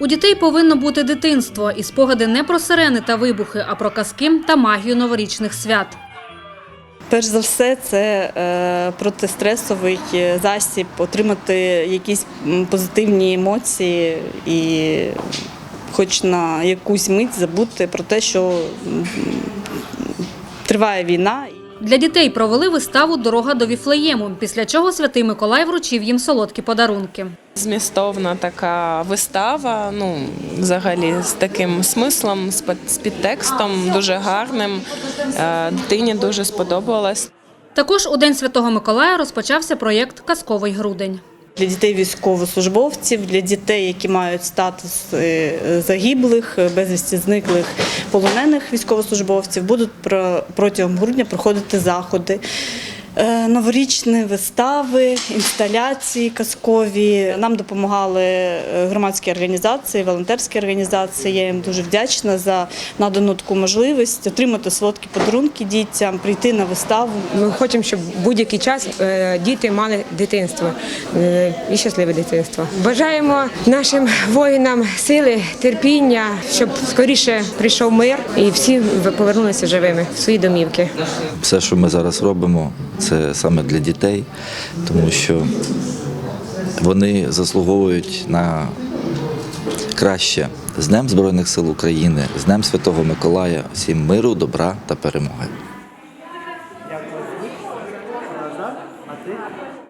У дітей повинно бути дитинство і спогади не про сирени та вибухи, а про казки та магію новорічних свят. Перш за все, це е, протистресовий е, засіб, отримати якісь позитивні емоції і хоч на якусь мить забути про те, що триває війна. Для дітей провели виставу Дорога до Віфлеєму, після чого святий Миколай вручив їм солодкі подарунки. Змістовна така вистава, ну взагалі з таким смислом, з підтекстом, дуже гарним. Е, Дитині дуже сподобалось. Також у День Святого Миколая розпочався проєкт Казковий грудень. Для дітей військовослужбовців, для дітей, які мають статус е, загиблих, е, безвісті зниклих полонених військовослужбовців, будуть про- протягом грудня проходити заходи. Е, Новорічні вистави, інсталяції казкові. Нам допомагали е, громадські організації, волонтерські організації. Я їм дуже вдячна за надану таку можливість отримати солодкі подарунки дітям, прийти на виставу. Ми хочемо, щоб будь-який час е, діти мали дитинство і щасливе дитинство. Бажаємо нашим воїнам сили, терпіння, щоб скоріше прийшов мир і всі повернулися живими в свої домівки. Все, що ми зараз робимо, це саме для дітей, тому що вони заслуговують на краще. З Днем Збройних сил України, з Днем Святого Миколая, всім миру, добра та перемоги.